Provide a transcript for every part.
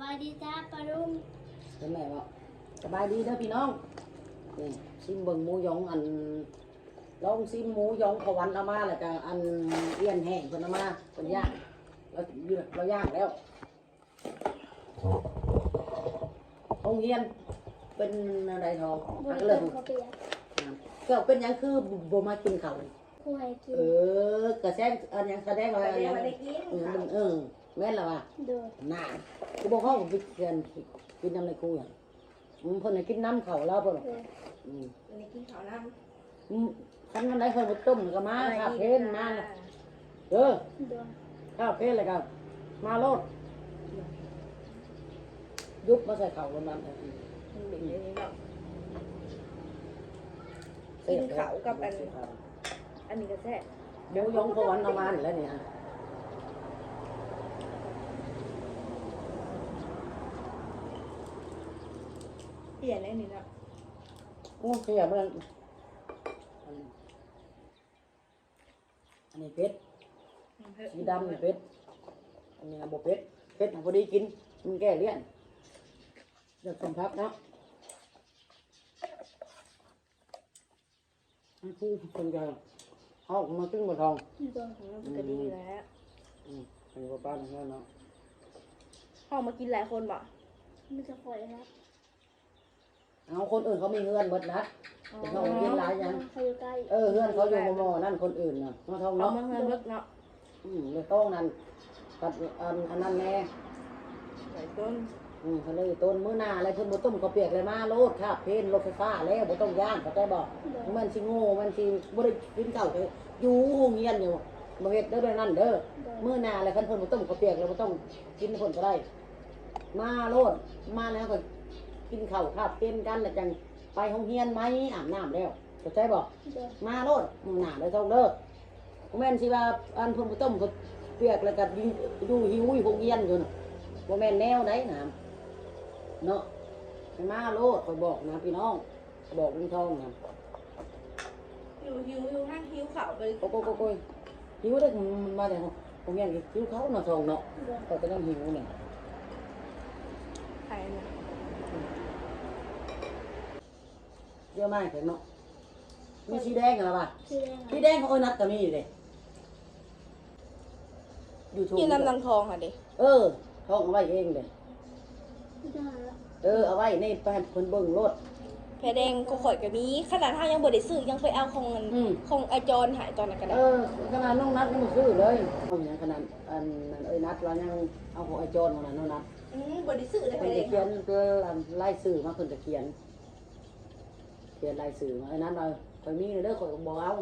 บายดีจ้าปารุงเป็นไงวะสบายดีเด้อพี่น้องนี่ซิมเบิ่งหมูหยองอันลองซิมหมูหยองเขาวันเอามาแล้วก็อันเอี้ยนแห้งเพิ่นเอามาเพิ่นย่างเราเราย่างแล้วโรงเรียนเป็นอะไรทองบอันริก็เลยการเขาเปียกก็เป็นหยังคือบ่มากินข้าวครูให้กินเออกระแซงอันหยังแสดงว่าอันหยังไม่ได้กินเออมันเออ แม่นและว่ะโดยน่ากูบอกเขากินกันกินน้ำในกูอย่างอืมเพิ่นให้กินน้ำเขาแล้วเพิ่นโดยอืมไม่ได้กินข้าวน้อืมคันนั้นได้เพิ่นบ่ต้มก็ำมาข้าวเพนมาเออโดยข้าวเพนเลยก็มาโลดยุบมาใส่ข้าววันนั้นเอาอีกมันเป็นอย่างนี้เนาะ กินข้าวกับอัน อันนี้ก็แซ่บหมูยองเขาวันเอามานี่แหล้วเนี่ย เปลี่ยนไอ้นี่เนาะโอ้เสียมันอันอันนี้เป็ดสีดำนี่เป็ดอันนี้บ่เป็ดเป็ดพอดีกินมันแก้เลี่ยนอยากสมพักเนาะให้ผู้คนจะเอาออกมาตึ้งมาทองโดยอืมก็ดีแล้วอืมเป็นป้าป้าเนี่ยเนาะห้องมากินหลายคนบ่มันจะคอยครับ เอาคนอื่นเขามีเฮือนเบิดนะอ๋อเป็นห้องกินหลายอย่างเขาอยู่ใกล้เออเฮือนเขาอยู่มอมอนั่นคนอื่นน่ะมาทองเอาเนาะมาเฮือนเบิกเนาะอืมเลยต้องนั่นกัดอันอันนั้นแน่หลายต้นอืมเขาเลยต้นมื้อหน้าอะไรเพิ่นบ่ต้มข้าวเปียกเลยมาโลดครับเพนรถไฟฟ้าแล้วบ่ต้องย่างเข้าใจบ่โดยมันสิโง่มันสิบ่ได้กินข้าวเลยอยู่โรงเรียนอยู่บ่เฮ็ดเด้อเด้อนั่นเด้อโดยมื้อหน้าอะไรคันเพิ่นบ่ต้มข้าวเปียกแล้วบ่ต้องกินเพิ่นก็ได้ มาโลดมาแล้วก็ กินข้าวคาบเป็นกันแล้วจังไปโรงเรียนไหมอาบน้ำแล้วเข้าใจบ่โดยมาโลดมื้อหน้าเด้อเท่าเด้อบ่แม่นสิว่าอันเพิ่นบ่ต้มข้าวเปียกแล้วก็อยู่อยู่หิวอยู่โรงเรียนอยู่น่ะบ่แม่นแนวใดนะเนาะให้มาโลดข่อยบอกนะพี่น้องบอกลุงทองนะหิวหิวหิวห้างหิวข้าวไปโอ้โหโอ้โหหิวได้มันมาแต่ผมยังหิวเขาเนาะทองเนาะโดยเขาก็ต้องหิวเนี่ย ไข่เนี่ย เยอะมากเลยเนาะมีสีแดงกันหรอป่ะชื่อแดงสีแดงเขาเอานัดก็มีเลยยูทูบกินน้ำนังทองค่ะดิเออทองเอาไว้เองเลยไม่ได้แล้วเออเอาไว้ในแป้นเพิ่นเบิ่งรถแพรแดงก็ข่อยก็มีขนาดทางยังบ่ได้ซื้อยังไปเอาของเงินอืมของไอจอนหายตอนนั้นก็ได้เออขนาดน้องนัดยังซื้อเลยเอาอย่างขนาดอันนั้นเอ้ยนัดเรายังเอาของไอ้โจรของนั้นน้องนัดอืมบ่ได้ซื้อเลยแพรเพิ่นแดจะงเขียนเพื่อไล่สื่อมาเพิ่นจะเขียน เขียนลายสื่อมาไอ้นั้นเราคอยมีเด้อคอยบอกเอา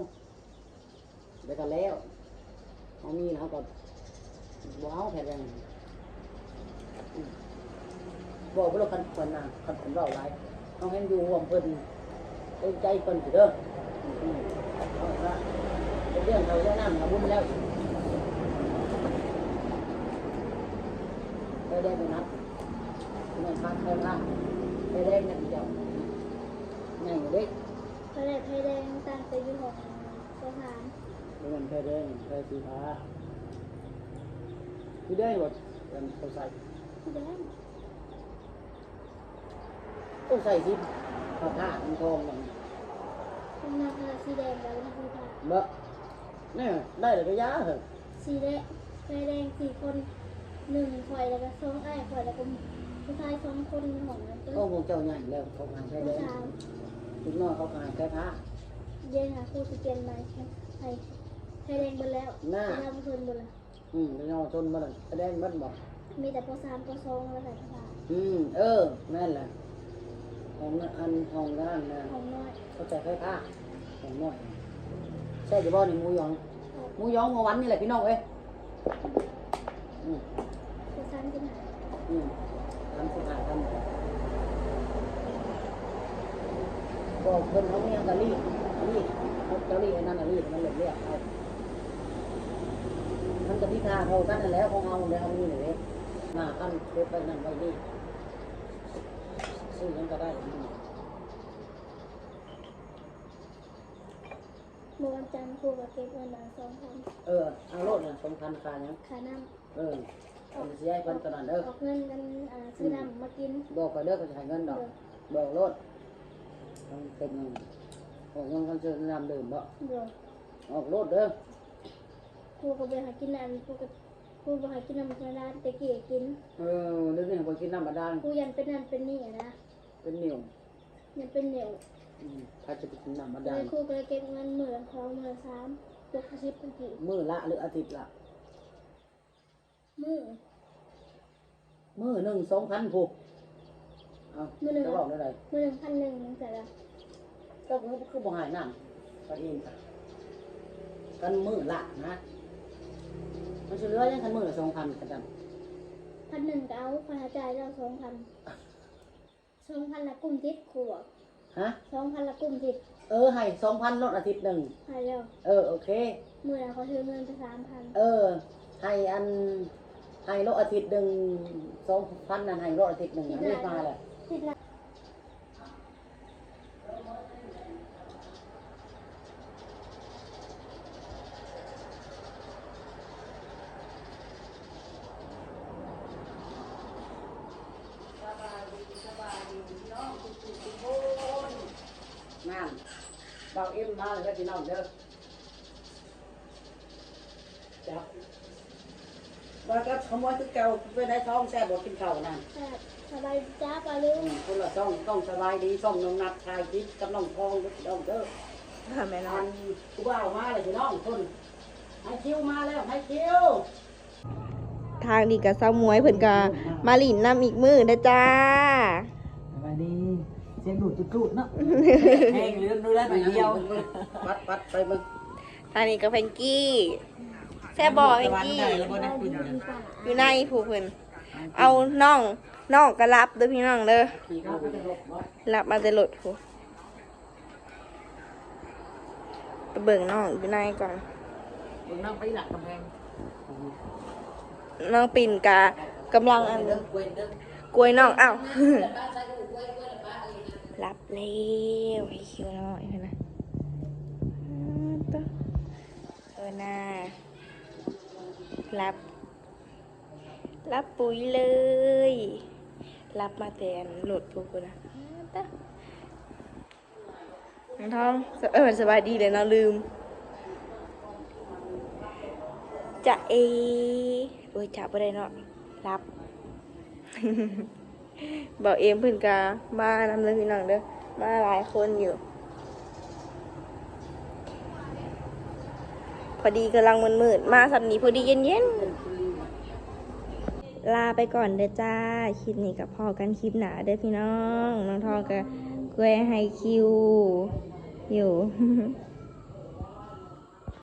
ไปกันแล้วเอามีนะก็บอกเอาแผ่นแรงบอกไปแล้วคันคนน่ะคันคนเราไรเอาให้อยู่ห่วงเพิ่นเอ้ยใจเพิ่นเด้ออืมเอาละเป็นเรื่องเราจะนั่งเอาบุญแล้วไปได้ไหมนัดไม่พักไม่พักไปได้เนี่ยเดียวง่ายอยู่ เด็กพระเดชพระแดงตั้งแต่อยู่ของสถานเดินไปเดินไปสีฟ้าพี่ได้หมดเดินเขาใส่แดงต้องใส่สิผ้าผ้ามันทองมันเป็นนาคาสีแดงแล้วนะพี่ค่ะเบอะเนี่ยได้เลยก็ยาเหรอสีแดงพระแดงสี่คนหนึ่งข่อยแล้วก็สองไอ้ายข่อยแล้วก็ผู้ชายสองคนของนั้นก็เขาคงเจ้าใหญ่แล้วเขาหางใช้ผู้แดง ชาย ถึงน้อยเขาหางใช้ผ้าเย็นหาคู่สเกนมาใช่ไอ้ไทยแดงเบนแล้วหน้าไทยดำเพิ่นเบนละอืมไปนอนชนมาเลยแดงมันบอกมีแต่ปสามปสองแล้วใส่ผ้าอืมเออนั่นแหละของอันของนั่นนะของน้อยเขาใส่ผ้าของน้อยใช่จะบอกนี่หมูยองหมูยองเมื่อวันนี่แหละพี่น้องเอ้ยอืมปสามเป็นหาอืมทำสุขายทำ บอกเพิ่นเขาเนี่ยกะรีดรีดเขาจะรีดไอ้นั่นน่ะรีดมันเหลือเรียกเอามันจะพิธาเขากันนั่นแหล้วของเอาเลยเอานี่เลยหน้ากันเก็บไปนั่นไปนี่ซื้อกันก็ได้เมื่อวันจันทร์ครูกับเก็บเงินมาสองพันเออเอาโลดน่ะสำคัญค่าหยังขาน้เออคนสิให้เพิ่นตอนนั้นเด้อออกเงินกันอ่าซื้อน้ำมากินบอกไปเด้อก็สิให้เงินดอกบอกรถ ต้องเป็นออกงินกันซื้อน้ำดื่มบ่เดี๋ยวออกรถเด้อครูก็ไปหากินอันครูก็ครูไปหากินน้ำธรรมดาแต่เกี่กิน เออเดี๋ยวนี้บ่กินน้ำบาดาลครูยันเป็นนั่นเป็นนี่อะนะเป็นเหนียวยันเป็นเหนียวอืมถ้าจะไปกินน้ำบาเลดาลยครูก็เลยเก็บเงินหมื่นสองหมื่นสามยกชิปเป็นกี่มื้อละหรืออาทิตย์ละมือมื้อหนึ่งสองพันผูก เอาจะบอกได้ไรมือหนึ่งพันหนึ่งตั้งแต่ละก็คือคือบ่หายน้ำก็เองค่ะกันมื้อละนะมันจะเหลือยังกันมื้อละสองพันกันจังพันหนึ่งก็เอาค่าใช้จ่ายเราสองพันสองพันละกลุ่มทิศครูบอกฮะ สองพันละกลุ่มทิศเออให้สองพันลดอาทิตย์หนึ่งหายแล้วเออโอเค มือละเขาซื้อเงินไปสามพันเออ ให้อันให้ลดอาทิตย์หนึ่งสองพันนั่นให้ลดอาทิตย์หนึ่งอันนี้มาแหละ ทิศละงานเบา ว่าก็ขโมยตึกเก่าไปได้ท้องแซ่บบอกกินข้าวนั่นแซ่บสบายจ้าปลาลืมคนละซ่องต้องสบายดีซ่องน้องนัดชายคิดกับน้องทองกับน้องเด้อค่ะแม่น้ออังนกูว่าเอามาเลยพี่น้องคนให้คิวมาแล้วให้คิวทางดีกับเศร้ามวยเพิ่นก็มาหลินนำอีกมือเด้อจ้าสวัสดีเสียงดูดจุดๆเนาะแห้งเรื่องดูได้หน่อยเดียวปัดปัดไปมึงทางนี้กับแพงกี้ แซ่บบ่แพงกี้อยู่ในผู้เพิ่นเอาน้องน้องก็รับเด้อพี่น้องเด้อขี่เข้าจะหลบบ่รับมาแต่รถผู้ไปเบิ่งน้องอยู่ในก่อนนั่งไปหลักกำแพงน้องปิ่นกากำลังอันเด้อกล้วยน้องอ้าวรับเร็วให้คิวหน่อยเถอะนะอ่าตัวเออหน้า รับ รับปุ๋ยเลย รับมาแต่อันโหลดพวกกูนะน้องทองเออสบายดีเลยเนาะลืมจะเอโอ้ยจับไปได้เนาะรับบอกเอ็มเพื่อนกามานำเลยพี่น้องเด้อมาหลายคนอยู่ พอดีกำลังมันมืดๆมาสับนี้พอดีเย็นๆ ลาไปก่อนเด้อจ้า คลิปนี้กับพ่อกันคลิปหนาเด้อพี่น้อง น้องทองกับกล้วยไฮคิว อยู่